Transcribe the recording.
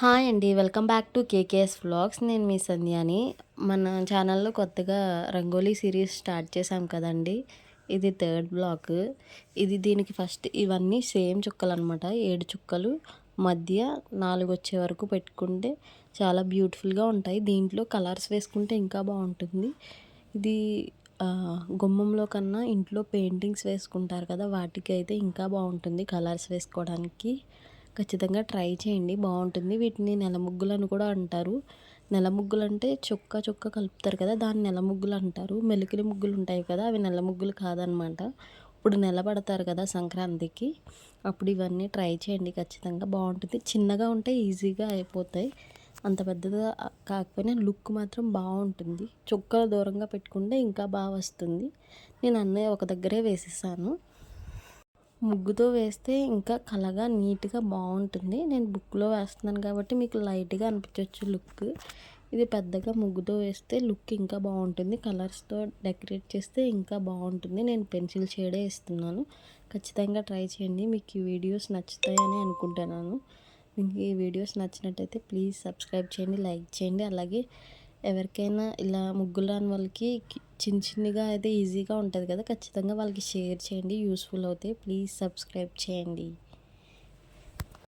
Hi అండి. Welcome back to KKS vlogs. నేను మీ సంధ్యాని. మన ఛానల్లో కొత్తగా రంగోలీ సిరీస్ స్టార్ట్ చేశాం కదండి. ఇది థర్డ్ బ్లాక్. ఇది దీనికి ఫస్ట్ ఇవన్నీ సేమ్ చుక్కలు అనమాట ఏడు చుక్కలు. మధ్య నాలుగు వచ్చే వరకు పెట్టుకుంటే చాలా బ్యూటిఫుల్గా ఉంటాయి. దీంట్లో కలర్స్ వేసుకుంటే ఇంకా బాగుంటుంది. ఇది గుమ్మంలో కన్నా ఇంట్లో పెయింటింగ్స్ వేసుకుంటారు కదా వాటికి అయితే ఇంకా బాగుంటుంది కలర్స్ వేసుకోవడానికి. ఖచ్చితంగా ట్రై చేయండి బాగుంటుంది. వీటిని నెల అని కూడా అంటారు. నెల ముగ్గులు అంటే చొక్క చొక్క కలుపుతారు కదా దాన్ని నెల ముగ్గులు అంటారు. మెలికిలి ముగ్గులు ఉంటాయి కదా అవి నెల ముగ్గులు కాదనమాట. ఇప్పుడు నిలబడతారు కదా సంక్రాంతికి అప్పుడు ఇవన్నీ ట్రై చేయండి ఖచ్చితంగా బాగుంటుంది. చిన్నగా ఉంటే ఈజీగా అయిపోతాయి. అంత పెద్దగా కాకపోయినా లుక్ మాత్రం బాగుంటుంది. చుక్కలు దూరంగా పెట్టుకుంటే ఇంకా బాగా వస్తుంది. నేను అన్నీ ఒక దగ్గరే వేసేసాను. ముగ్గుతో వేస్తే ఇంకా కలగా నీట్గా బాగుంటుంది నేను బుక్లో వేస్తున్నాను కాబట్టి మీకు లైట్గా అనిపించవచ్చు లుక్. ఇది పెద్దగా ముగ్గుతో వేస్తే లుక్ ఇంకా బాగుంటుంది కలర్స్తో డెకరేట్ చేస్తే ఇంకా బాగుంటుంది నేను పెన్సిల్ షేడే ఇస్తున్నాను. ఖచ్చితంగా ట్రై చేయండి. మీకు ఈ వీడియోస్ నచ్చుతాయని అనుకుంటున్నాను. మీకు ఈ వీడియోస్ నచ్చినట్టయితే ప్లీజ్ సబ్స్క్రైబ్ చేయండి లైక్ చేయండి. అలాగే ఎవరికైనా ఇలా ముగ్గులు రాని వాళ్ళకి చిన్న చిన్నగా అయితే ఈజీగా ఉంటుంది కదా. ఖచ్చితంగా వాళ్ళకి షేర్ చేయండి. యూస్ఫుల్ అవుతాయి. ప్లీజ్ సబ్స్క్రైబ్ చేయండి.